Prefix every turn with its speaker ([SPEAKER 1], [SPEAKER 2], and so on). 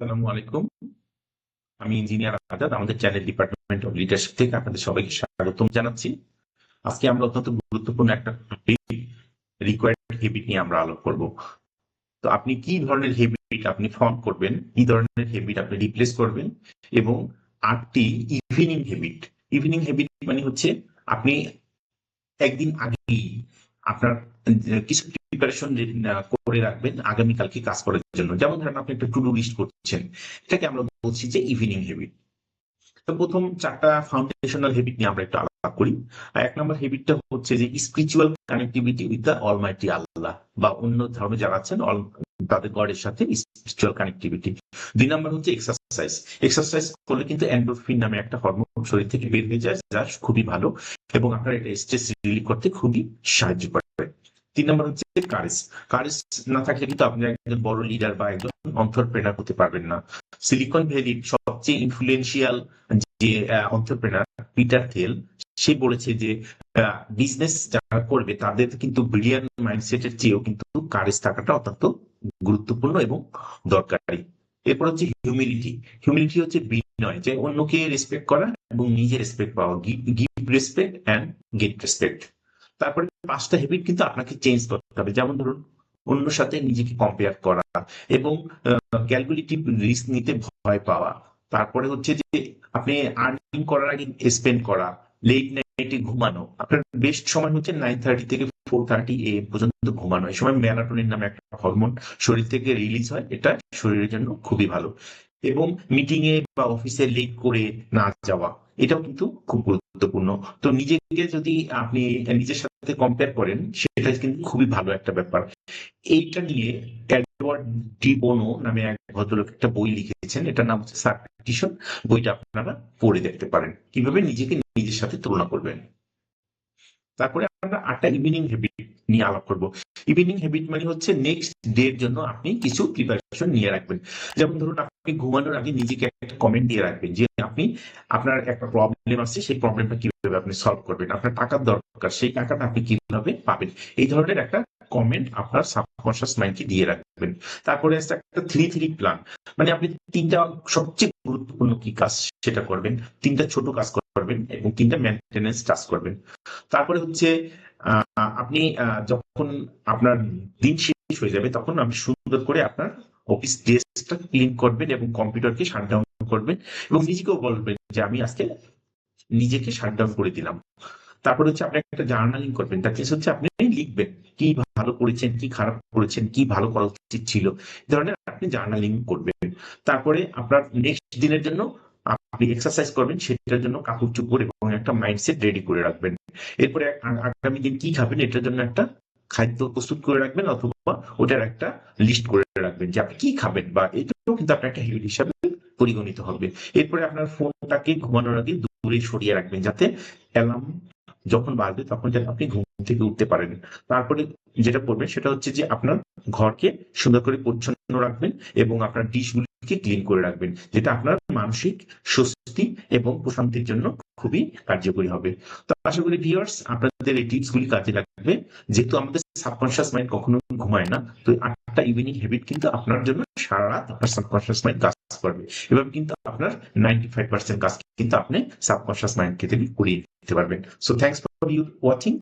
[SPEAKER 1] আসসালামু আলাইকুম। আমি ইঞ্জিনিয়ার আজাদ, আমাদের চ্যানেল ডিপার্টমেন্ট অফ লিডারশিপ থেকে আপনাদের সবাইকে স্বাগতম জানাচ্ছি। আজকে আমরা অত্যন্ত গুরুত্বপূর্ণ একটা টপিক রিকোয়ার্ড হেবিট নিয়ে আমরা আলোক করব। তো আপনি কি ধরনের হেবিট আপনি ফর্ম করবেন, কি ধরনের হেবিট আপনি রিপ্লেস করবেন এবং আটটি ইভিনিং হেবিট ইভিনিং হেবিট মানে হচ্ছে আপনি একদিন আগেই আপনার কিছু প্রিপারেশন করে রাখবেন আগামীকালকে কাজ করার জন্য। যেমন ধরেন আপনি একটা টু লিস্ট করছেন, এটাকে আমরা বলছি যে ইভিনিং হেবিট তো প্রথম চারটা ফাউন্ডেশনাল হেবিট নিয়ে আমরা একটু আলাদা করি। আর এক নম্বর হেবিটটা হচ্ছে যে spiritual connectivity with the almighty আল্লাহ বা অন্য ধর্মে যারা আছেন তাদের গডের সাথে স্পিরিচুয়াল কানেক্টিভিটি দুই নম্বর হচ্ছে এক্সারসাইজ এক্সারসাইজ করলে কিন্তু এন্ডোরফিন নামে একটা হরমোন শরীর থেকে বের হয়ে যায়, যা খুবই ভালো এবং আপনার এটা স্ট্রেস রিলিভ করতে খুবই সাহায্য করে। তিন নম্বর হচ্ছে কারেজ কারেজ না থাকলে কিন্তু আপনি একজন বড় লিডার বা একজন অন্টারপ্রেনার হতে পারবেন না। সিলিকন ভ্যালির সবচেয়ে ইনফ্লুয়েন্সিয়াল যে অন্টারপ্রেনার পিটার থেল সে বলেছে যে বিজনেস যারা করবে তাদের কিন্তু ব্রিলিয়ান মাইন্ডসেটের চেয়েও কিন্তু কারেজ থাকাটা অত্যন্ত গুরুত্বপূর্ণ এবং দরকারি। এরপর হচ্ছে হিউমিলিটি হিউমিলিটি হচ্ছে বিনয়, যে অন্যকে রেসপেক্ট করা এবং নিজে রেসপেক্ট পাওয়া। Give respect and get respect তারপরে পাঁচটা হ্যাবিট কিন্তু আপনাকে চেঞ্জ করতে হবে। যেমন ধরুন, অন্য সাথে নিজেকে কম্পেয়ার করা এবং ক্যালকুলেটিভ রিস্ক নিতে ভয় পাওয়া। তারপরে হচ্ছে যে, আপনি আর্নিং করার আগে স্পেন্ড করা লেট নাইটে ঘুমানো। আপনার বেস্ট সময় হচ্ছে নাইন থার্টি থেকে ফোর থার্টি এ পর্যন্ত ঘুমানো। এই সময় ম্যালাটোনিন নামে একটা হরমোন শরীর থেকে রিলিজ হয়। এটা শরীরের জন্য খুবই ভালো। এবং মিটিং এ বা অফিসে লেট করে না যাওয়া। এটাও কিন্তু খুব গুরুত্বপূর্ণ। তো নিজেকে যদি আপনি নিজের সাথে কম্পেয়ার করেন, সেটা কিন্তু খুবই ভালো একটা ব্যাপার। এইটা নিয়ে এডওয়ার্ড ডি বোনো নামে এক ভদ্রলোক একটা বই লিখেছেন। এটার নাম হচ্ছে সার্টিশন বইটা আপনারা পড়ে দেখতে পারেন। কীভাবে নিজেকে নিজের সাথে তুলনা করবেন। তারপরে আমরা আটটা ইভিনিং হ্যাবিট নিয়ে আলাপ করব। ইভিনিং হ্যাবিট মানে হচ্ছে নেক্সট ডে এর জন্য আপনি কিছু প্রিপারেশন নিয়ে রাখবেন। যেমন ধরুন, আপনি ঘুমানোর আগে নিজেকে একটা কমেন্ট দিয়ে রাখবেন যে, আপনি, আপনার একটা প্রবলেম আছে, সেই প্রবলেমটা কীভাবে আপনি সলভ করবেন? আপনার টাকার দরকার, সেই টাকাটা আপনি কীভাবে পাবেন? এই ধরনের একটা কমেন্ট আপনার সাবকনশিয়াস মাইন্ডকে দিয়ে রাখবেন। তারপরে আছে একটা থ্রি থ্রি প্ল্যান মানে আপনি তিনটা সবচেয়ে গুরুত্বপূর্ণ কি কাজ সেটা করবেন? তিনটা ছোট কাজ করবেন এবং তিনটা মেনটেনেন্স টাস্ক করবেন। তারপরে হচ্ছে আপনি যখন আপনার দিন শেষ হয়ে যাবে, তখন আপনি সুন্দর করে আপনার অফিস ডেস্কটা ক্লিন করবেন এবং কম্পিউটারকে শাটডাউন করবেন এবং নিজেকেও বলবেন যে, আমি আজকে নিজেকে শাটডাউন করে দিলাম। তারপরে হচ্ছে আপনি একটা জার্নালিং করবেন। তার কিছু হচ্ছে আপনি লিখবেন কি ভালো করেছেন, কি খারাপ করেছেন, কি ভালো করা উচিত ছিল। ধরনের আপনি জার্নালিং করবেন। তারপরে আপনার নেক্সট দিনের জন্য আপনি এক্সারসাইজ করবেন, সেটার জন্য কাপড় চুপড় এবং একটা মাইন্ডসেট রেডি করে রাখবেন। এরপরে আগামী দিন কি খাবেন, এটার জন্য একটা খাদ্য প্রস্তুত করে রাখবেন অথবা ওটার একটা লিস্ট করে রাখবেন যে আপনি কি খাবেন বা এটাও কিন্তু আপনার একটা হেবিট হিসাবে পরিগণিত হবে। এরপরে আপনার ফোনটাকে ঘুমানোর আগে দূরে সরিয়ে রাখবেন যাতে অ্যালার্ম যখন বাজবে তখন যেন আপনি ঘুম থেকে উঠতে পারেন। তারপরে যেটা করবেন সেটা হচ্ছে যে আপনার ঘরকে সুন্দর করে পরিচ্ছন্ন রাখবেন এবং আপনার ডিশগুলিকে ক্লিন করে রাখবেন, যেটা আপনার মানসিক স্বস্তি এবং প্রশান্তির জন্য খুবই কার্যকরী হবে। তো আশা করি ভিউয়ার্স আপনাদের এই টিপস গুলি কাজে লাগবে। যেহেতু আমাদের সাবকনশিয়াস মাইন্ড কখনো ঘুমায় না, তো আটটা ইভিনিং হ্যাবিট কিন্তু আপনার জন্য সারা রাত আপনার সাবকনশিয়াস মাইন্ড কাজ করবে। এভাবে কিন্তু আপনার নাইনটি ফাইভ পার্সেন্ট কাজ কিন্তু আপনি সাবকনশিয়াস মাইন্ডকে থেকে করিয়ে দিতে পারবেন। So thanks for you watching